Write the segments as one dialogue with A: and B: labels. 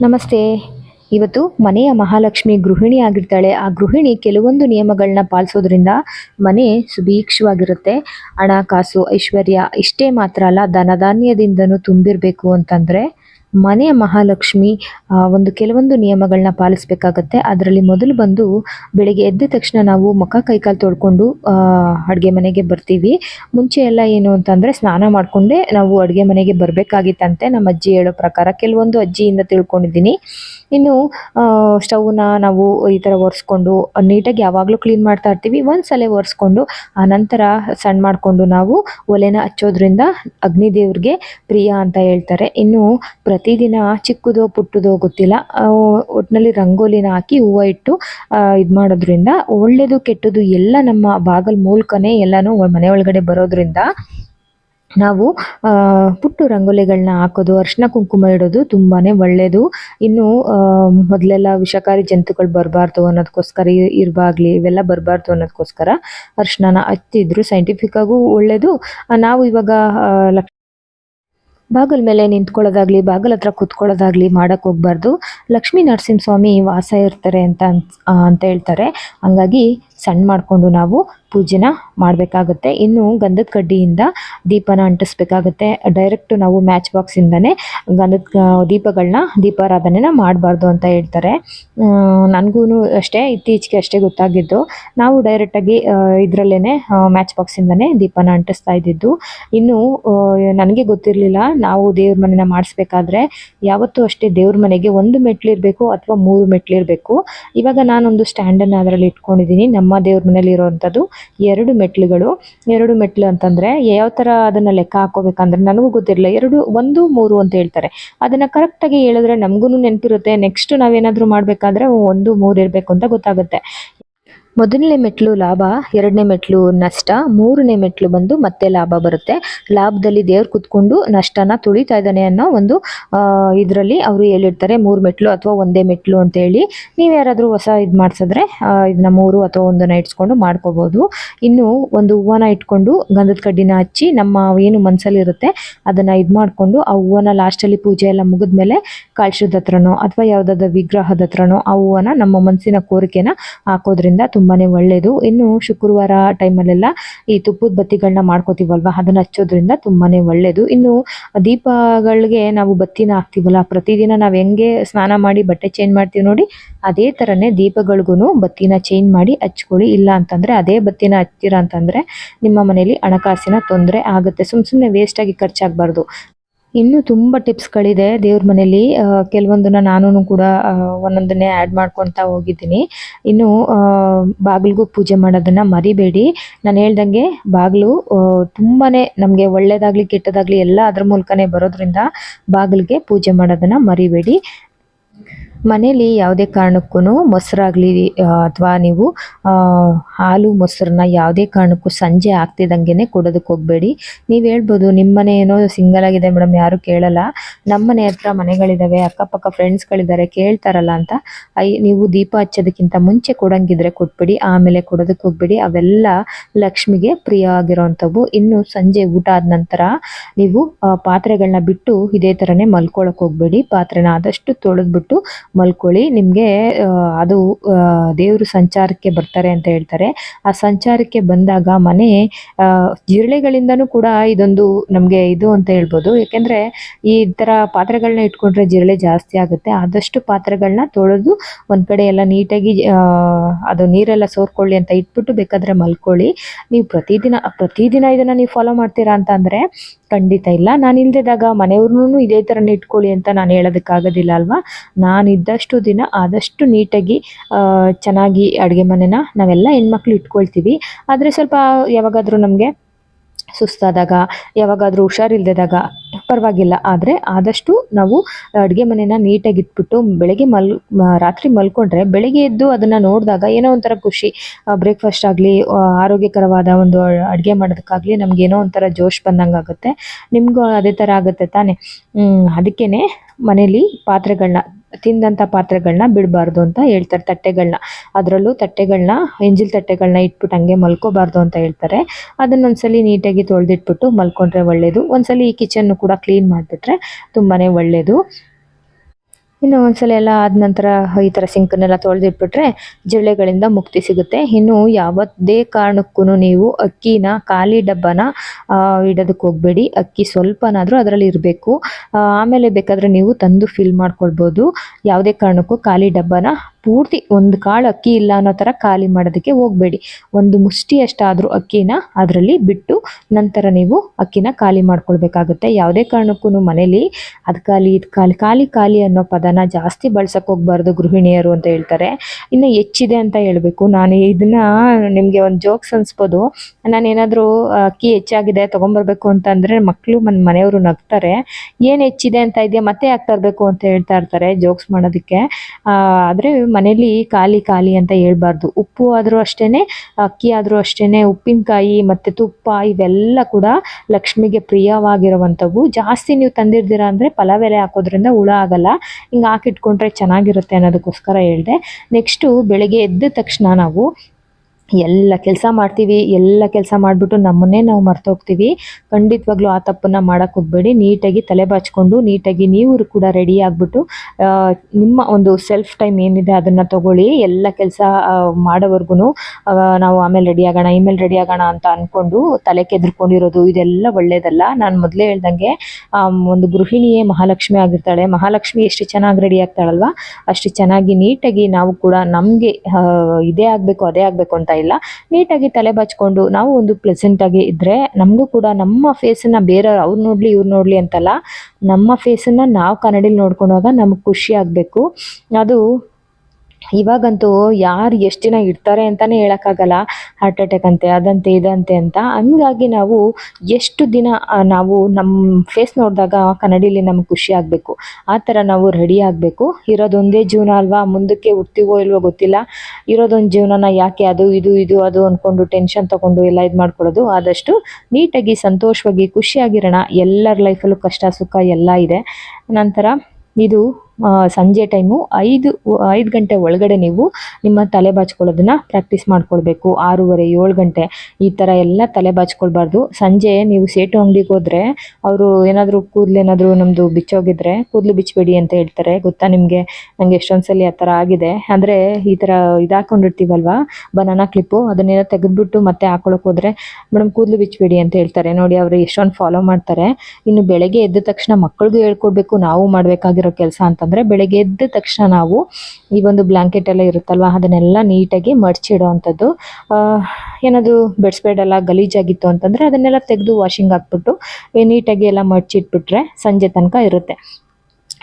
A: ನಮಸ್ತೆ. ಇವತ್ತು ಮನೆಯ ಮಹಾಲಕ್ಷ್ಮಿ ಗೃಹಿಣಿ ಆಗಿರ್ತಾಳೆ. ಆ ಗೃಹಿಣಿ ಕೆಲವೊಂದು ನಿಯಮಗಳನ್ನ ಪಾಲಿಸೋದ್ರಿಂದ ಮನೆ ಸುಭೀಕ್ಷವಾಗಿರುತ್ತೆ. ಹಣ, ಕಾಸು, ಐಶ್ವರ್ಯ ಇಷ್ಟೇ ಮಾತ್ರ ಅಲ್ಲ, ಧನಧಾನ್ಯದಿಂದನೂ ತುಂಬಿರಬೇಕು ಅಂತಂದರೆ ಮನೆಯ ಮಹಾಲಕ್ಷ್ಮಿ ಒಂದು ಕೆಲವೊಂದು ನಿಯಮಗಳನ್ನ ಪಾಲಿಸಬೇಕಾಗತ್ತೆ. ಅದರಲ್ಲಿ ಮೊದಲು ಬಂದು ಬೆಳಿಗ್ಗೆ ಎದ್ದ ತಕ್ಷಣ ನಾವು ಮುಖ ಕೈಕಾಲು ತೊಳ್ಕೊಂಡು ಅಡುಗೆ ಮನೆಗೆ ಬರ್ತೀವಿ. ಮುಂಚೆ ಎಲ್ಲ ಏನು ಅಂತಂದರೆ ಸ್ನಾನ ಮಾಡಿಕೊಂಡೇ ನಾವು ಅಡುಗೆ ಮನೆಗೆ ಬರಬೇಕಾಗಿತ್ತಂತೆ. ನಮ್ಮ ಅಜ್ಜಿ ಹೇಳೋ ಪ್ರಕಾರ ಕೆಲವೊಂದು ಅಜ್ಜಿಯಿಂದ ತಿಳ್ಕೊಂಡಿದ್ದೀನಿ. ಇನ್ನು ಸ್ಟವ್ನ ನಾವು ಈ ಥರ ಒರೆಸ್ಕೊಂಡು, ನೀಟಾಗಿ ಯಾವಾಗಲೂ ಕ್ಲೀನ್ ಮಾಡ್ತಾ ಇರ್ತೀವಿ. ಒಂದು ಸಲ ಒರೆಸ್ಕೊಂಡು, ಆ ನಂತರ ಸಣ್ಣ ಮಾಡಿಕೊಂಡು ನಾವು ಒಲೆನ ಹಚ್ಚೋದ್ರಿಂದ ಅಗ್ನಿದೇವ್ರಿಗೆ ಪ್ರಿಯ ಅಂತ ಹೇಳ್ತಾರೆ. ಇನ್ನು ಪ್ರತಿದಿನ ಚಿಕ್ಕದೋ ಪುಟ್ಟದೋ ಗೊತ್ತಿಲ್ಲ. ಒಟ್ಟಿನಲ್ಲಿ ರಂಗೋಲಿನ ಹಾಕಿ ಹೂವು ಇಟ್ಟು ಇದು ಮಾಡೋದ್ರಿಂದ ಒಳ್ಳೆಯದು ಕೆಟ್ಟದ್ದು ಎಲ್ಲ ನಮ್ಮ ಬಾಗಲ್ ಮೂಲಕನೇ ಎಲ್ಲನೂ ಮನೆ ಒಳಗಡೆ ಬರೋದ್ರಿಂದ ನಾವು ಪುಟ್ಟು ರಂಗೋಲಿಗಳನ್ನ ಹಾಕೋದು, ಅರ್ಶಿನ ಕುಂಕುಮ ಇಡೋದು ತುಂಬಾ ಒಳ್ಳೆಯದು ಇನ್ನು ಮೊದಲೆಲ್ಲ ವಿಷಕಾರಿ ಜಂತುಗಳು ಬರಬಾರ್ದು ಅನ್ನೋದಕ್ಕೋಸ್ಕರ ಇರಬಾಗ್ಲಿ ಇವೆಲ್ಲ ಬರಬಾರ್ದು ಅನ್ನೋದಕ್ಕೋಸ್ಕರ ಅರಿಶಿನ ಹತ್ತಿದ್ರು ಸೈಂಟಿಫಿಕ್ಕಾಗೂ ಒಳ್ಳೆಯದು ನಾವು ಇವಾಗ ಬಾಗಲ್ ಮೇಲೆ ನಿಂತ್ಕೊಳ್ಳೋದಾಗಲಿ, ಬಾಗಲ್ ಹತ್ರ ಕುತ್ಕೊಳ್ಳೋದಾಗ್ಲಿ ಮಾಡಕ್ ಹೋಗ್ಬಾರ್ದು. ಲಕ್ಷ್ಮೀ ನರಸಿಂಹಸ್ವಾಮಿ ವಾಸ ಇರ್ತಾರೆ ಅಂತ ಅಂತ ಹೇಳ್ತಾರೆ. ಹಂಗಾಗಿ ಸಣ್ಣ ಮಾಡಿಕೊಂಡು ನಾವು ಪೂಜೆನ ಮಾಡಬೇಕಾಗುತ್ತೆ. ಇನ್ನು ಗಂಧದ ಕಡ್ಡಿಯಿಂದ ದೀಪನ ಅಂಟಿಸ್ಬೇಕಾಗುತ್ತೆ. ಡೈರೆಕ್ಟ್ ನಾವು ಮ್ಯಾಚ್ ಬಾಕ್ಸಿಂದನೇ ಗಂಧದ ದೀಪಗಳನ್ನ ದೀಪಾರಾಧನೆನ ಮಾಡಬಾರ್ದು ಅಂತ ಹೇಳ್ತಾರೆ. ನನಗೂ ಅಷ್ಟೇ, ಇತ್ತೀಚೆಗೆ ಅಷ್ಟೇ ಗೊತ್ತಾಗಿದ್ದು. ನಾವು ಡೈರೆಕ್ಟಾಗಿ ಇದರಲ್ಲೇ ಮ್ಯಾಚ್ ಬಾಕ್ಸಿಂದನೇ ದೀಪನ ಅಂಟಿಸ್ತಾ ಇದ್ದಿದ್ದು. ಇನ್ನು ನನಗೆ ಗೊತ್ತಿರಲಿಲ್ಲ, ನಾವು ದೇವ್ರ ಮನೆನ ಮಾಡಿಸ್ಬೇಕಾದ್ರೆ ಯಾವತ್ತೂ ಅಷ್ಟೇ ದೇವ್ರ ಮನೆಗೆ ಒಂದು ಮೆಟ್ಲಿರಬೇಕು ಅಥವಾ ಮೂರು ಮೆಟ್ಲಿರಬೇಕು. ಇವಾಗ ನಾನೊಂದು ಸ್ಟ್ಯಾಂಡನ್ನು ಅದರಲ್ಲಿ ಇಟ್ಕೊಂಡಿದ್ದೀನಿ. ನಮ್ಮ ದೇವ್ರ ಮನೇಲಿ ಇರೋವಂಥದ್ದು ಎರಡು ಮೆಟ್ಲುಗಳು. ಎರಡು ಮೆಟ್ಲು ಅಂತಂದರೆ ಯಾವ ಥರ ಅದನ್ನು ಲೆಕ್ಕ ಹಾಕೋಬೇಕಂದ್ರೆ ನನಗೂ ಗೊತ್ತಿರಲಿಲ್ಲ. ಎರಡು, ಒಂದು, ಮೂರು ಅಂತ ಹೇಳ್ತಾರೆ. ಅದನ್ನು ಕರೆಕ್ಟಾಗಿ ಹೇಳಿದ್ರೆ ನಮಗೂ ನೆನಪಿರುತ್ತೆ. ನೆಕ್ಸ್ಟ್ ನಾವೇನಾದರೂ ಮಾಡಬೇಕಾದ್ರೆ ಒಂದು, ಮೂರು ಇರಬೇಕು ಅಂತ ಗೊತ್ತಾಗುತ್ತೆ. ಮೊದಲನೇ ಮೆಟ್ಲು ಲಾಭ, ಎರಡನೇ ಮೆಟ್ಲು ನಷ್ಟ, ಮೂರನೇ ಮೆಟ್ಲು ಬಂದು ಮತ್ತೆ ಲಾಭ ಬರುತ್ತೆ. ಲಾಭದಲ್ಲಿ ದೇವ್ರು ಕುತ್ಕೊಂಡು ನಷ್ಟನ ತುಳಿತಾ ಇದ್ದಾನೆ ಅನ್ನೋ ಒಂದು ಇದರಲ್ಲಿ ಅವರು ಹೇಳಿರ್ತಾರೆ, ಮೂರು ಮೆಟ್ಲು ಅಥವಾ ಒಂದೇ ಮೆಟ್ಲು ಅಂತ ಹೇಳಿ. ನೀವು ಯಾರಾದರೂ ಹೊಸ ಇದು ಮಾಡಿಸಿದ್ರೆ ಇದನ್ನ ಮೂರು ಅಥವಾ ಒಂದನ್ನ ಇಟ್ಸ್ಕೊಂಡು ಮಾಡ್ಕೋಬೋದು. ಇನ್ನು ಒಂದು ಹೂವನ ಇಟ್ಕೊಂಡು ಗಂಧದ ಕಡ್ಡಿನ ಹಚ್ಚಿ ನಮ್ಮ ಏನು ಮನಸ್ಸಲ್ಲಿರುತ್ತೆ ಅದನ್ನು ಇದು ಮಾಡಿಕೊಂಡು ಆ ಹೂವನ ಲಾಸ್ಟಲ್ಲಿ ಪೂಜೆ ಎಲ್ಲ ಮುಗಿದ್ಮೇಲೆ ಕಳಶದ ಹತ್ರನೋ ಅಥವಾ ಯಾವುದಾದ್ರೂ ವಿಗ್ರಹದ ಹತ್ರನೋ ಆ ಹೂವನ ನಮ್ಮ ಮನಸ್ಸಿನ ಕೋರಿಕೆನ ಹಾಕೋದ್ರಿಂದ ತುಂಬಾ ಒಳ್ಳೆಯದು ಇನ್ನು ಶುಕ್ರವಾರ ಟೈಮಲ್ಲೆಲ್ಲ ಈ ತುಪ್ಪದ ಬತ್ತಿಗಳನ್ನ ಮಾಡ್ಕೋತೀವಲ್ವ? ಅದನ್ನ ಹಚ್ಚೋದ್ರಿಂದ ತುಂಬಾ ಒಳ್ಳೇದು. ಇನ್ನು ದೀಪಗಳಿಗೆ ನಾವು ಬತ್ತಿನ ಹಾಕ್ತಿವಲ್ಲ, ಪ್ರತಿದಿನ ನಾವು ಹೆಂಗೆ ಸ್ನಾನ ಮಾಡಿ ಬಟ್ಟೆ ಚೇಂಜ್ ಮಾಡ್ತೀವಿ ನೋಡಿ, ಅದೇ ಥರನೇ ದೀಪಗಳಿಗೂ ಬತ್ತಿನ ಚೇಂಜ್ ಮಾಡಿ ಹಚ್ಕೊಳ್ಳಿ. ಇಲ್ಲ ಅಂತಂದ್ರೆ ಅದೇ ಬತ್ತಿನ ಹಚ್ಚಿರ ಅಂತಂದ್ರೆ ನಿಮ್ಮ ಮನೇಲಿ ಹಣಕಾಸಿನ ತೊಂದರೆ ಆಗುತ್ತೆ. ಸುಮ್ಮ ವೇಸ್ಟ್ ಆಗಿ ಖರ್ಚಾಗಬಾರ್ದು. ಇನ್ನೂ ತುಂಬ ಟಿಪ್ಸ್ಗಳಿದೆ ದೇವ್ರ ಮನೇಲಿ. ಕೆಲವೊಂದನ್ನ ನಾನು ಕೂಡ ಒಂದೊಂದನ್ನೇ ಆ್ಯಡ್ ಮಾಡ್ಕೊತಾ ಹೋಗಿದ್ದೀನಿ. ಇನ್ನು ಬಾಗಿಲಿಗೂ ಪೂಜೆ ಮಾಡೋದನ್ನು ಮರಿಬೇಡಿ. ನಾನು ಹೇಳ್ದಂಗೆ ಬಾಗಿಲು ತುಂಬಾ ನಮಗೆ ಒಳ್ಳೇದಾಗಲಿ ಕೆಟ್ಟದಾಗಲಿ ಎಲ್ಲ ಅದ್ರ ಮೂಲಕನೇ ಬರೋದ್ರಿಂದ ಬಾಗಿಲಿಗೆ ಪೂಜೆ ಮಾಡೋದನ್ನು ಮರಿಬೇಡಿ. ಮನೇಲಿ ಯಾವುದೇ ಕಾರಣಕ್ಕೂ ಮೊಸರಾಗಲಿ ಅಥವಾ ನೀವು ಹಾಲು ಮೊಸರನ್ನ ಯಾವುದೇ ಕಾರಣಕ್ಕೂ ಸಂಜೆ ಆಗ್ತಿದ್ದಂಗೆ ಕೊಡೋದಕ್ಕೆ ಹೋಗಬೇಡಿ. ನೀವು ಹೇಳ್ಬೋದು ನಿಮ್ಮ ಮನೆ ಏನೋ ಸಿಂಗಲ್ ಆಗಿದೆ ಮೇಡಮ್, ಯಾರು ಕೇಳಲ್ಲ. ನಮ್ಮ ಮನೆ ಹತ್ರ ಮನೆಗಳಿದ್ದಾವೆ ಅಕ್ಕಪಕ್ಕ ಫ್ರೆಂಡ್ಸ್ಗಳಿದ್ದಾರೆ ಕೇಳ್ತಾರಲ್ಲ ಅಂತ. ಐ, ನೀವು ದೀಪ ಹಚ್ಚೋದಕ್ಕಿಂತ ಮುಂಚೆ ಕೊಡಂಗಿದ್ರೆ ಕೊಟ್ಬಿಡಿ, ಆಮೇಲೆ ಕೊಡೋದಕ್ಕೆ ಹೋಗ್ಬೇಡಿ. ಅವೆಲ್ಲ ಲಕ್ಷ್ಮಿಗೆ ಪ್ರಿಯ ಆಗಿರೋವಂಥವು ಇನ್ನು ಸಂಜೆ ಊಟ ಆದ ನಂತರ ನೀವು ಪಾತ್ರೆಗಳನ್ನ ಬಿಟ್ಟು ಇದೇ ಥರನೇ ಮಲ್ಕೊಳಕ್ಕೆ ಹೋಗಬೇಡಿ. ಪಾತ್ರೆನ ಆದಷ್ಟು ತೊಳೆದ್ಬಿಟ್ಟು ಮಲ್ಕೊಳ್ಳಿ. ನಿಮಗೆ ಅದು ದೇವರು ಸಂಚಾರಕ್ಕೆ ಬರ್ತಾರೆ ಅಂತ ಹೇಳ್ತಾರೆ. ಆ ಸಂಚಾರಕ್ಕೆ ಬಂದಾಗ ಮನೆ ಜಿರಳೆಗಳಿಂದನು ಕೂಡ ಇದೊಂದು ನಮಗೆ ಇದು ಅಂತ ಹೇಳ್ಬೋದು. ಯಾಕೆಂದ್ರೆ ಈ ಥರ ಪಾತ್ರೆಗಳನ್ನ ಇಟ್ಕೊಂಡ್ರೆ ಜಿರಳೆ ಜಾಸ್ತಿ ಆಗುತ್ತೆ. ಆದಷ್ಟು ಪಾತ್ರೆಗಳನ್ನ ತೊಳೆದು ಒಂದು ಕಡೆ ಎಲ್ಲ ನೀಟಾಗಿ ಅದು ನೀರೆಲ್ಲ ಸೋರ್ಕೊಳ್ಳಿ ಅಂತ ಇಟ್ಬಿಟ್ಟು ಬೇಕಾದರೆ ಮಲ್ಕೊಳ್ಳಿ. ನೀವು ಪ್ರತಿದಿನ ಪ್ರತಿದಿನ ಇದನ್ನು ನೀವು ಫಾಲೋ ಮಾಡ್ತೀರಾ ಅಂತ ಅಂದರೆ ಖಂಡಿತ ಇಲ್ಲ. ನಾನು ಇಲ್ದಿದ್ದಾಗ ಮನೆಯವ್ರನ್ನೂ ಇದೇ ಥರನೇ ಇಟ್ಕೊಳ್ಳಿ ಅಂತ ನಾನು ಹೇಳೋದಕ್ಕಾಗೋದಿಲ್ಲ ಅಲ್ವಾ? ನಾನು ಇದ್ದಷ್ಟು ದಿನ ಆದಷ್ಟು ನೀಟಾಗಿ ಚೆನ್ನಾಗಿ ಅಡುಗೆ ಮನೆನ ನಾವೆಲ್ಲ ಹೆಣ್ಮಕ್ಳು ಇಟ್ಕೊಳ್ತೀವಿ. ಆದರೆ ಸ್ವಲ್ಪ ಯಾವಾಗಾದರೂ ನಮಗೆ ಸುಸ್ತಾದಾಗ, ಯಾವಾಗಾದರೂ ಹುಷಾರಿಲ್ದಿದಾಗ ಪರವಾಗಿಲ್ಲ. ಆದರೆ ಆದಷ್ಟು ನಾವು ಅಡುಗೆ ಮನೆನ ನೀಟಾಗಿ ಇಟ್ಬಿಟ್ಟು ಬೆಳಗ್ಗೆ ಮಲ್ ರಾತ್ರಿ ಮಲ್ಕೊಂಡ್ರೆ ಬೆಳಗ್ಗೆ ಎದ್ದು ಅದನ್ನು ನೋಡಿದಾಗ ಏನೋ ಒಂಥರ ಖುಷಿ. ಬ್ರೇಕ್ಫಾಸ್ಟ್ ಆಗಲಿ ಆರೋಗ್ಯಕರವಾದ ಒಂದು ಅಡುಗೆ ಮಾಡೋದಕ್ಕಾಗಲಿ ನಮ್ಗೆ ಏನೋ ಒಂಥರ ಜೋಶ್ ಬಂದಂಗೆ ಆಗುತ್ತೆ ನಿಮಗೂ ಅದೇ ಥರ ಆಗುತ್ತೆ ತಾನೇ. ಅದಕ್ಕೇ ಮನೇಲಿ ಪಾತ್ರೆಗಳನ್ನ ತಿಂದಂಥ ಪಾತ್ರೆಗಳನ್ನ ಬಿಡಬಾರ್ದು ಅಂತ ಹೇಳ್ತಾರೆ ತಟ್ಟೆಗಳನ್ನ ಅದರಲ್ಲೂ ತಟ್ಟೆಗಳನ್ನ ಎಂಜಿಲ್ ತಟ್ಟೆಗಳನ್ನ ಇಟ್ಬಿಟ್ಟು ಹಂಗೆ ಮಲ್ಕೋಬಾರ್ದು ಅಂತ ಹೇಳ್ತಾರೆ. ಅದನ್ನೊಂದ್ಸಲಿ ನೀಟಾಗಿ ತೊಳೆದಿಟ್ಬಿಟ್ಟು ಮಲ್ಕೊಂಡ್ರೆ ಒಳ್ಳೆಯದು ಒಂದ್ಸಲಿ ಈ ಕಿಚನ್ನು ಕೂಡ ಕ್ಲೀನ್ ಮಾಡಿಬಿಟ್ರೆ ತುಂಬಾ ಒಳ್ಳೆಯದು ಇನ್ನು ಒಂದ್ಸಲ ಎಲ್ಲ ಆದ ನಂತರ ಈ ಥರ ಸಿಂಕನ್ನೆಲ್ಲ ತೊಳೆದಿಟ್ಬಿಟ್ರೆ ಜಿರಳೆಗಳಿಂದ ಮುಕ್ತಿ ಸಿಗುತ್ತೆ. ಇನ್ನು ಯಾವತ್ತೇ ಕಾರಣಕ್ಕೂ ನೀವು ಅಕ್ಕಿನ ಖಾಲಿ ಡಬ್ಬನ ಇಡೋದಕ್ಕೆ ಹೋಗಬೇಡಿ. ಅಕ್ಕಿ ಸ್ವಲ್ಪನಾದರೂ ಅದರಲ್ಲಿ ಇರಬೇಕು. ಆಮೇಲೆ ಬೇಕಾದರೆ ನೀವು ತಂದು ಫಿಲ್ ಮಾಡ್ಕೊಳ್ಬೋದು. ಯಾವುದೇ ಕಾರಣಕ್ಕೂ ಖಾಲಿ ಡಬ್ಬನ ಪೂರ್ತಿ ಒಂದು ಕಾಳು ಅಕ್ಕಿ ಇಲ್ಲ ಅನ್ನೋ ಥರ ಖಾಲಿ ಮಾಡೋದಕ್ಕೆ ಹೋಗಬೇಡಿ. ಒಂದು ಮುಷ್ಟಿಯಷ್ಟಾದರೂ ಅಕ್ಕಿನ ಅದರಲ್ಲಿ ಬಿಟ್ಟು ನಂತರ ನೀವು ಅಕ್ಕಿನ ಖಾಲಿ ಮಾಡ್ಕೊಳ್ಬೇಕಾಗುತ್ತೆ. ಯಾವುದೇ ಕಾರಣಕ್ಕೂ ಮನೇಲಿ ಅದು ಖಾಲಿ, ಇದು ಖಾಲಿ ಖಾಲಿ ಖಾಲಿ ಅನ್ನೋ ಪದನ ಜಾಸ್ತಿ ಬಳಸಕ್ಕೆ ಹೋಗ್ಬಾರ್ದು ಗೃಹಿಣಿಯರು ಅಂತ ಹೇಳ್ತಾರೆ. ಇನ್ನು ಹೆಚ್ಚಿದೆ ಅಂತ ಹೇಳಬೇಕು. ನಾನು ಇದನ್ನ ನಿಮಗೆ ಒಂದು ಜೋಕ್ಸ್ ಅನ್ಸ್ಬೋದು. ನಾನೇನಾದರೂ ಅಕ್ಕಿ ಹೆಚ್ಚಾಗಿದೆ ತೊಗೊಂಬರ್ಬೇಕು ಅಂತಂದರೆ ಮಕ್ಕಳು ನನ್ನ ಮನೆಯವರು ನಗ್ತಾರೆ. ಏನು ಹೆಚ್ಚಿದೆ ಅಂತ ಇದೆಯಾ? ಮತ್ತೆ ಯಾಕೆ ತರಬೇಕು ಅಂತ ಹೇಳ್ತಾ ಇರ್ತಾರೆ ಜೋಕ್ಸ್ ಮಾಡೋದಕ್ಕೆ. ಆದರೆ ಮನೇಲಿ ಖಾಲಿ ಖಾಲಿ ಅಂತ ಹೇಳ್ಬಾರ್ದು. ಉಪ್ಪು ಆದರೂ ಅಷ್ಟೇ ಅಕ್ಕಿ ಆದರೂ ಅಷ್ಟೇ ಉಪ್ಪಿನಕಾಯಿ ಮತ್ತು ತುಪ್ಪ ಇವೆಲ್ಲ ಕೂಡ ಲಕ್ಷ್ಮಿಗೆ ಪ್ರಿಯವಾಗಿರುವಂಥವು. ಜಾಸ್ತಿ ನೀವು ತಂದಿರ್ತೀರ ಅಂದರೆ ಪಲಾವ್ ಎಲೆ ಹಾಕೋದ್ರಿಂದ ಹುಳ ಆಗಲ್ಲ. ಹಿಂಗೆ ಹಾಕಿಟ್ಕೊಂಡ್ರೆ ಚೆನ್ನಾಗಿರುತ್ತೆ ಅನ್ನೋದಕ್ಕೋಸ್ಕರ ಹೇಳಿದೆ. ನೆಕ್ಸ್ಟು ಬೆಳಗ್ಗೆ ಎದ್ದ ತಕ್ಷಣ ನಾವು ಎಲ್ಲ ಕೆಲಸ ಮಾಡ್ತೀವಿ, ಎಲ್ಲ ಕೆಲಸ ಮಾಡಿಬಿಟ್ಟು ನಮ್ಮನ್ನೇ ನಾವು ಮರ್ತೋಗ್ತೀವಿ. ಖಂಡಿತವಾಗ್ಲೂ ಆ ತಪ್ಪನ್ನು ಮಾಡೋಕ್ಕೆ ಹೋಗಬೇಡಿ. ನೀಟಾಗಿ ತಲೆ ಬಾಚ್ಕೊಂಡು, ನೀಟಾಗಿ ನೀವು ಕೂಡ ರೆಡಿ ಆಗಿಬಿಟ್ಟು ನಿಮ್ಮ ಒಂದು ಸೆಲ್ಫ್ ಟೈಮ್ ಏನಿದೆ ಅದನ್ನು ತಗೊಳ್ಳಿ. ಎಲ್ಲ ಕೆಲಸ ಮಾಡೋವರೆಗೂ ನಾವು ಆಮೇಲೆ ರೆಡಿ ಆಗೋಣ, ಇಮೇಲೆ ರೆಡಿ ಆಗೋಣ ಅಂತ ಅಂದ್ಕೊಂಡು ತಲೆ ಕೆದ್ರಕೊಂಡಿರೋದು, ಇದೆಲ್ಲ ಒಳ್ಳೆಯದಲ್ಲ ನಾನು ಮೊದಲೇ ಹೇಳ್ದಂಗೆ ಒಂದು ಗೃಹಿಣಿಯೇ ಮಹಾಲಕ್ಷ್ಮಿ ಆಗಿರ್ತಾಳೆ. ಮಹಾಲಕ್ಷ್ಮಿ ಎಷ್ಟು ಚೆನ್ನಾಗಿ ರೆಡಿ ಆಗ್ತಾಳಲ್ವ? ಅಷ್ಟು ಚೆನ್ನಾಗಿ ನೀಟಾಗಿ ನಾವು ಕೂಡ ನಮಗೆ ಇದೇ ಆಗಬೇಕು, ಅದೇ ಆಗಬೇಕು ಅಂತ ಇಲ್ಲ. ನೀಟಾಗಿ ತಲೆ ಬಚ್ಕೊಂಡು ನಾವು ಒಂದು ಪ್ಲೆಸೆಂಟಾಗಿ ಇದ್ದರೆ ನಮಗೂ ಕೂಡ ನಮ್ಮ ಫೇಸನ್ನು ಬೇರೆ ಅವ್ರು ನೋಡಲಿ, ಇವ್ರು ನೋಡಲಿ ಅಂತಲ್ಲ, ನಮ್ಮ ಫೇಸನ್ನು ನಾವು ಕನ್ನಡಿಲಿ ನೋಡ್ಕೊಂಡಾಗ ನಮಗೆ ಖುಷಿ ಆಗಬೇಕು. ಅದು ಇವಾಗಂತೂ ಯಾರು ಎಷ್ಟು ದಿನ ಇಡ್ತಾರೆ ಅಂತಲೇ ಹೇಳೋಕ್ಕಾಗಲ್ಲ. ಹಾರ್ಟ್ ಅಟ್ಯಾಕ್ ಅಂತೆ, ಅದಂತೆ, ಇದಂತೆ ಅಂತ. ಹಂಗಾಗಿ ನಾವು ಎಷ್ಟು ದಿನ ನಾವು ನಮ್ಮ ಫೇಸ್ ನೋಡಿದಾಗ ಕನ್ನಡಿಲಿ ನಮ್ಗೆ ಖುಷಿ ಆಗಬೇಕು. ಆ ಥರ ನಾವು ರೆಡಿ ಆಗಬೇಕು. ಇರೋದೊಂದೇ ಜೀವನ ಅಲ್ವಾ? ಮುಂದಕ್ಕೆ ಹುಡ್ತೀವೋ ಇಲ್ವೋ ಗೊತ್ತಿಲ್ಲ. ಇರೋದೊಂದು ಜೀವನನ ಯಾಕೆ ಅದು, ಇದು ಇದು, ಅದು ಅಂದ್ಕೊಂಡು ಟೆನ್ಷನ್ ತೊಗೊಂಡು ಎಲ್ಲ ಇದು ಮಾಡ್ಕೊಳ್ಳೋದು ಆದಷ್ಟು ನೀಟಾಗಿ, ಸಂತೋಷವಾಗಿ, ಖುಷಿಯಾಗಿರೋಣ. ಎಲ್ಲರ ಲೈಫಲ್ಲೂ ಕಷ್ಟ, ಸುಖ ಎಲ್ಲ ಇದೆ. ನಂತರ ಇದು ಸಂಜೆ ಟೈಮು ಐದು ಐದು ಗಂಟೆ ಒಳಗಡೆ ನೀವು ನಿಮ್ಮ ತಲೆ ಬಾಚ್ಕೊಳ್ಳೋದನ್ನ ಪ್ರಾಕ್ಟೀಸ್ ಮಾಡ್ಕೊಳ್ಬೇಕು. ಆರೂವರೆ, ಏಳು ಗಂಟೆ ಈ ಥರ ಎಲ್ಲ ತಲೆ ಬಾಚ್ಕೊಳ್ಬಾರ್ದು. ಸಂಜೆ ನೀವು ಸೇಟು ಅಂಗಡಿಗೆ ಹೋದರೆ ಅವರು ಏನಾದರೂ ಕೂದಲು ಏನಾದರೂ ನಮ್ಮದು ಬಿಚ್ಚೋಗಿದ್ರೆ ಕೂದಲು ಬಿಚ್ಚಬೇಡಿ ಅಂತ ಹೇಳ್ತಾರೆ. ಗೊತ್ತಾ ನಿಮಗೆ? ನನಗೆ ಎಷ್ಟೊಂದ್ಸಲಿ ಆ ಥರ ಆಗಿದೆ. ಅಂದರೆ ಈ ಥರ ಇದಾಕೊಂಡಿರ್ತೀವಲ್ವಾ ಬನಾನಾ ಕ್ಲಿಪ್ಪು ಅದನ್ನೆಲ್ಲ ತೆಗೆದ್ಬಿಟ್ಟು ಮತ್ತೆ ಹಾಕೊಳಕ್ಕೆ ಹೋದರೆ ಮೇಡಮ್ ಕೂದಲು ಬಿಚ್ಚಬೇಡಿ ಅಂತ ಹೇಳ್ತಾರೆ. ನೋಡಿ ಅವರು ಎಷ್ಟೊಂದು ಫಾಲೋ ಮಾಡ್ತಾರೆ. ಇನ್ನು ಬೆಳಗ್ಗೆ ಎದ್ದ ತಕ್ಷಣ ಮಕ್ಕಳಿಗೂ ಹೇಳ್ಕೊಡ್ಬೇಕು. ನಾವು ಮಾಡಬೇಕಾಗಿರೋ ಕೆಲಸ ಅಂತಂದರೆ ಬೆಳಿಗ್ಗೆ ಎದ್ದ ತಕ್ಷಣ ನಾವು ಈ ಒಂದು ಬ್ಲಾಂಕೆಟ್ ಎಲ್ಲ ಇರುತ್ತಲ್ವ, ಅದನ್ನೆಲ್ಲ ನೀಟಾಗಿ ಮಡ್ಚಿಡೋ ಅಂಥದ್ದು ಏನದು ಬೆಡ್ಸ್ಬೇಡ್ ಎಲ್ಲ ಗಲೀಜಾಗಿತ್ತು ಅಂತಂದ್ರೆ ಅದನ್ನೆಲ್ಲ ತೆಗೆದು ವಾಷಿಂಗ್ ಹಾಕ್ಬಿಟ್ಟು ನೀಟಾಗಿ ಎಲ್ಲ ಮಡ್ಚಿಟ್ಬಿಟ್ರೆ ಸಂಜೆ ತನಕ ಇರುತ್ತೆ.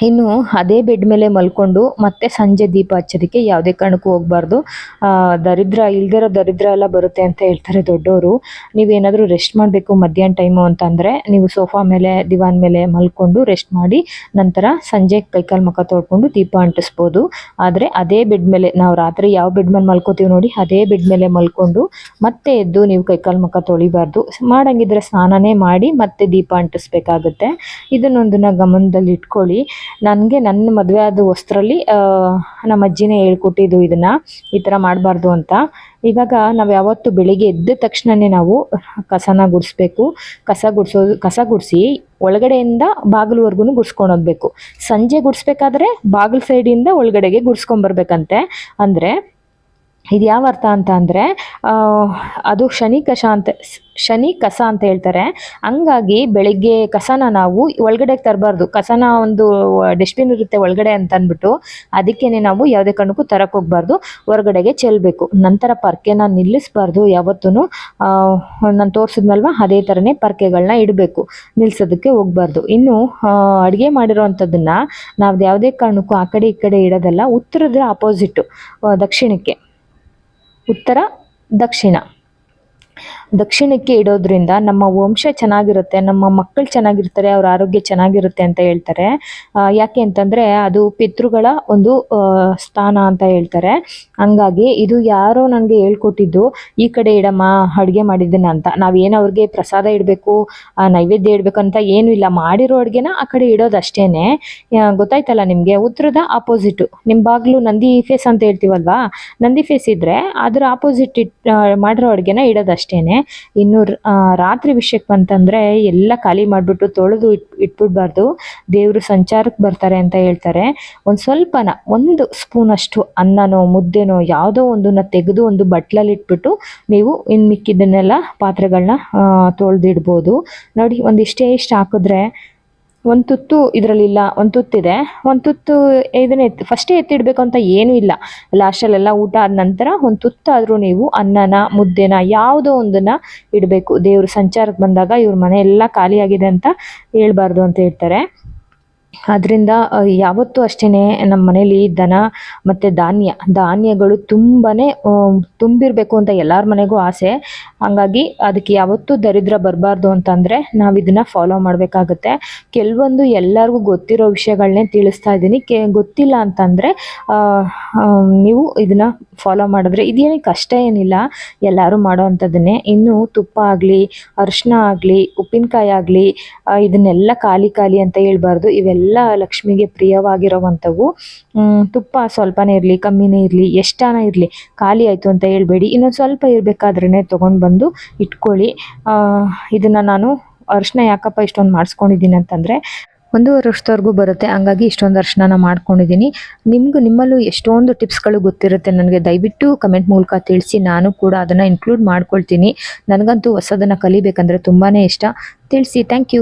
A: ಇನ್ನು ಅದೇ ಬೆಡ್ ಮೇಲೆ ಮಲ್ಕೊಂಡು ಮತ್ತೆ ಸಂಜೆ ದೀಪ ಹಚ್ಚೋದಕ್ಕೆ ಯಾವುದೇ ಕಾರಣಕ್ಕೂ ಹೋಗ್ಬಾರ್ದು. ದರಿದ್ರ, ಇಲ್ದಿರೋ ದರಿದ್ರ ಎಲ್ಲ ಬರುತ್ತೆ ಅಂತ ಹೇಳ್ತಾರೆ ದೊಡ್ಡವರು ನೀವೇನಾದರೂ ರೆಸ್ಟ್ ಮಾಡಬೇಕು ಮಧ್ಯಾಹ್ನ ಟೈಮು ಅಂತಂದರೆ ನೀವು ಸೋಫಾ ಮೇಲೆ ದಿವಾನ್ ಮೇಲೆ ಮಲ್ಕೊಂಡು ರೆಸ್ಟ್ ಮಾಡಿ ನಂತರ ಸಂಜೆ ಕೈಕಾಲು ಮುಖ ತೊಳ್ಕೊಂಡು ದೀಪ ಅಂಟಿಸ್ಬೋದು. ಆದರೆ ಅದೇ ಬೆಡ್ ಮೇಲೆ, ನಾವು ರಾತ್ರಿ ಯಾವ ಬೆಡ್ ಮೇಲೆ ಮಲ್ಕೋತೀವಿ ನೋಡಿ, ಅದೇ ಬೆಡ್ ಮೇಲೆ ಮಲ್ಕೊಂಡು ಮತ್ತೆ ಎದ್ದು ನೀವು ಕೈಕಾಲು ಮುಖ ತೊಳಿಬಾರ್ದು. ಮಾಡಂಗಿದ್ರೆ ಸ್ನಾನನೇ ಮಾಡಿ ಮತ್ತೆ ದೀಪ ಅಂಟಿಸ್ಬೇಕಾಗುತ್ತೆ. ಇದನ್ನೊಂದನ್ನು ಗಮನದಲ್ಲಿ ಇಟ್ಕೊಳ್ಳಿ ನನಗೆ ನನ್ನ ಮದುವೆ ಆದ ವಸ್ತ್ರಲ್ಲಿ ನಮ್ಮ ಅಜ್ಜಿನೇ ಹೇಳ್ಕೊಟ್ಟಿದ್ದು ಇದನ್ನು, ಈ ಥರ ಮಾಡಬಾರ್ದು ಅಂತ. ಇವಾಗ ನಾವು ಯಾವತ್ತು ಬೆಳಿಗ್ಗೆ ಎದ್ದ ತಕ್ಷಣವೇ ನಾವು ಕಸನ ಗುಡಿಸ್ಬೇಕು. ಕಸ ಗುಡಿಸೋದು ಕಸ ಗುಡಿಸಿ ಒಳಗಡೆಯಿಂದ ಬಾಗಿಲುವರೆಗೂ ಗುಡ್ಸ್ಕೊಂಡು ಹೋಗ್ಬೇಕು. ಸಂಜೆ ಗುಡಿಸ್ಬೇಕಾದ್ರೆ ಬಾಗಿಲು ಸೈಡಿಂದ ಒಳಗಡೆಗೆ ಗುಡ್ಸ್ಕೊಂಡ್ಬರ್ಬೇಕಂತೆ ಅಂದರೆ ಇದು ಯಾವ ಅರ್ಥ ಅಂತ ಅಂದರೆ ಅದು ಶನಿ ಕಷ ಅಂತ, ಶನಿ ಕಸ ಅಂತ ಹೇಳ್ತಾರೆ. ಹಂಗಾಗಿ ಬೆಳಿಗ್ಗೆ ಕಸನ ನಾವು ಒಳಗಡೆ ತರಬಾರ್ದು. ಕಸನ ಒಂದು ಡಸ್ಟ್ಬಿನ್ ಇರುತ್ತೆ ಒಳಗಡೆ ಅಂತ ಅಂದ್ಬಿಟ್ಟು ಅದಕ್ಕೇನೆ ನಾವು ಯಾವುದೇ ಕಾರಣಕ್ಕೂ ತರಕ್ಕೆ ಹೋಗ್ಬಾರ್ದು. ಹೊರಗಡೆಗೆ ಚೆಲ್ಲಬೇಕು ನಂತರ ಪರ್ಕೆನ ನಿಲ್ಲಿಸ್ಬಾರ್ದು ಯಾವತ್ತೂ ನಾನು ತೋರಿಸಿದ್ನಲ್ವ? ಅದೇ ಥರನೇ ಪರ್ಕೆಗಳನ್ನ ಇಡಬೇಕು. ನಿಲ್ಲಿಸೋದಕ್ಕೆ ಹೋಗ್ಬಾರ್ದು. ಇನ್ನು ಅಡುಗೆ ಮಾಡಿರೋವಂಥದ್ದನ್ನು ನಾವು ಯಾವುದೇ ಕಾರಣಕ್ಕೂ ಆ ಕಡೆ ಈ ಕಡೆ ಇಡೋದಲ್ಲ ಉತ್ತರದ ಆಪೋಸಿಟ್ಟು ದಕ್ಷಿಣಕ್ಕೆ. ಉತ್ತರ ದಕ್ಷಿಣ. ದಕ್ಷಿಣಕ್ಕೆ ಇಡೋದ್ರಿಂದ ನಮ್ಮ ವಂಶ ಚೆನ್ನಾಗಿರುತ್ತೆ, ನಮ್ಮ ಮಕ್ಕಳು ಚೆನ್ನಾಗಿರ್ತಾರೆ, ಅವ್ರ ಆರೋಗ್ಯ ಚೆನ್ನಾಗಿರುತ್ತೆ ಅಂತ ಹೇಳ್ತಾರೆ. ಯಾಕೆ ಅಂತಂದರೆ ಅದು ಪಿತೃಗಳ ಒಂದು ಸ್ಥಾನ ಅಂತ ಹೇಳ್ತಾರೆ. ಹಂಗಾಗಿ ಇದು ಯಾರೋ ನನಗೆ ಹೇಳ್ಕೊಟ್ಟಿದ್ದು, ಈ ಕಡೆ ಇಡಮ್ಮ, ಅಡುಗೆ ಮಾಡಿದ್ದೇನೆ ಅಂತ. ನಾವೇನು ಅವ್ರಿಗೆ ಪ್ರಸಾದ ಇಡಬೇಕು ನೈವೇದ್ಯ ಇಡಬೇಕು ಅಂತ ಏನೂ ಇಲ್ಲ. ಮಾಡಿರೋ ಅಡುಗೆನ ಆ ಕಡೆ ಇಡೋದು ಗೊತ್ತಾಯ್ತಲ್ಲ ನಿಮಗೆ? ಉತ್ತರದ ಆಪೋಸಿಟು ನಿಮ್ಮ ಬಾಗಿಲು ನಂದಿ ಫೇಸ್ ಅಂತ ಹೇಳ್ತೀವಲ್ವಾ? ನಂದಿ ಫೇಸ್ ಇದ್ದರೆ ಅದ್ರ ಆಪೋಸಿಟ್ ಇಟ್ ಮಾಡಿರೋ ಅಡುಗೆನ ಇಡೋದು ಅಷ್ಟೇ ಇನ್ನು ರಾತ್ರಿ ವಿಷಯಕ್ಕೆ ಬಂತಂದ್ರೆ ಎಲ್ಲ ಖಾಲಿ ಮಾಡಿಬಿಟ್ಟು ತೊಳೆದು ಇಟ್, ಇಟ್ಬಿಡ್ಬಾರ್ದು. ದೇವರು ಸಂಚಾರಕ್ಕೆ ಬರ್ತಾರೆ ಅಂತ ಹೇಳ್ತಾರೆ. ಒಂದು ಸ್ವಲ್ಪನ, ಒಂದು ಸ್ಪೂನ್ ಅಷ್ಟು ಅನ್ನನೋ, ಮುದ್ದೆನೋ, ಯಾವುದೋ ಒಂದನ್ನ ತೆಗೆದು ಒಂದು ಬಟ್ಲಲ್ಲಿ ಇಟ್ಬಿಟ್ಟು ನೀವು ಇನ್ನು ಮಿಕ್ಕಿದ್ದನ್ನೆಲ್ಲ ಪಾತ್ರೆಗಳನ್ನ ತೊಳೆದಿಡ್ಬೋದು. ನೋಡಿ, ಒಂದಿಷ್ಟೇ ಇಷ್ಟು ಹಾಕಿದ್ರೆ ಒಂದು ತುತ್ತು ಇದರಲ್ಲಿಲ್ಲ, ಒಂದು ತುತ್ತಿದೆ. ಒಂದು ತುತ್ತು ಇದನ್ನ ಎತ್ತಿ ಫಸ್ಟೇ ಎತ್ತಿಡಬೇಕು ಅಂತ ಏನೂ ಇಲ್ಲ. ಲಾಸ್ಟಲ್ಲೆಲ್ಲ ಊಟ ಆದ ನಂತರ ಒಂದು ತುತ್ತಾದರೂ ನೀವು ಅನ್ನನ, ಮುದ್ದೆನ ಯಾವುದೋ ಒಂದನ್ನು ಇಡಬೇಕು. ದೇವರು ಸಂಚಾರಕ್ಕೆ ಬಂದಾಗ ಇವ್ರ ಮನೆ ಎಲ್ಲ ಖಾಲಿಯಾಗಿದೆ ಅಂತ ಹೇಳ್ಬಾರ್ದು ಅಂತ ಹೇಳ್ತಾರೆ. ಅದರಿಂದ ಯಾವತ್ತೂ ಅಷ್ಟೇ ನಮ್ಮ ಮನೇಲಿ ದನ ಮತ್ತು ಧಾನ್ಯ, ಧಾನ್ಯಗಳು ತುಂಬಾ ತುಂಬಿರಬೇಕು ಅಂತ ಎಲ್ಲರ ಮನೆಗೂ ಆಸೆ. ಹಾಗಾಗಿ ಅದಕ್ಕೆ ಯಾವತ್ತೂ ದರಿದ್ರ ಬರಬಾರ್ದು ಅಂತಂದರೆ ನಾವು ಇದನ್ನು ಫಾಲೋ ಮಾಡಬೇಕಾಗುತ್ತೆ. ಕೆಲವೊಂದು ಎಲ್ಲರಿಗೂ ಗೊತ್ತಿರೋ ವಿಷಯಗಳನ್ನೇ ತಿಳಿಸ್ತಾ ಇದ್ದೀನಿ. ಕೆ, ಗೊತ್ತಿಲ್ಲ ಅಂತಂದರೆ ನೀವು ಇದನ್ನು ಫಾಲೋ ಮಾಡಿದ್ರೆ ಇದೇನು ಕಷ್ಟ ಏನಿಲ್ಲ, ಎಲ್ಲರೂ ಮಾಡೋ ಅಂಥದ್ದನ್ನೇ. ಇನ್ನು ತುಪ್ಪ ಆಗಲಿ ಅರಿಶಿನ ಆಗಲಿ, ಉಪ್ಪಿನಕಾಯಿ ಆಗಲಿ ಇದನ್ನೆಲ್ಲ ಖಾಲಿ ಖಾಲಿ ಅಂತ ಹೇಳ್ಬಾರ್ದು. ಇವೆಲ್ಲ ಲಕ್ಷ್ಮಿಗೆ ಪ್ರಿಯವಾಗಿರೋವಂಥವು ತುಪ್ಪ ಸ್ವಲ್ಪನೇ ಇರಲಿ, ಕಮ್ಮಿನೇ ಇರಲಿ, ಎಷ್ಟಾನ ಇರಲಿ, ಖಾಲಿ ಆಯಿತು ಅಂತ ಹೇಳ್ಬೇಡಿ. ಇನ್ನೊಂದು ಸ್ವಲ್ಪ ಇರಬೇಕಾದ್ರೇ ತೊಗೊಂಡು ಬಂದು ಇಟ್ಕೊಳ್ಳಿ. ಇದನ್ನು ನಾನು ಅರಿಶಿನ ಯಾಕಪ್ಪ ಇಷ್ಟೊಂದು ಮಾಡಿಸ್ಕೊಂಡಿದ್ದೀನಿ ಅಂತಂದರೆ ಒಂದೂವರೆ ವರ್ಷದವರೆಗೂ ಬರುತ್ತೆ, ಹಂಗಾಗಿ ಇಷ್ಟೊಂದು ಅರ್ಶನ ಮಾಡ್ಕೊಂಡಿದ್ದೀನಿ. ನಿಮಗೂ ನಿಮ್ಮಲ್ಲೂ ಎಷ್ಟೊಂದು ಟಿಪ್ಸ್ಗಳು ಗೊತ್ತಿರುತ್ತೆ ನನಗೆ, ದಯವಿಟ್ಟು ಕಮೆಂಟ್ ಮೂಲಕ ತಿಳಿಸಿ, ನಾನು ಕೂಡ ಅದನ್ನು ಇನ್ಕ್ಲೂಡ್ ಮಾಡ್ಕೊಳ್ತೀನಿ. ನನಗಂತೂ ಹೊಸದನ್ನು ಕಲಿಬೇಕಂದ್ರೆ ತುಂಬಾ ಇಷ್ಟ. ತಿಳಿಸಿ ಥ್ಯಾಂಕ್ ಯು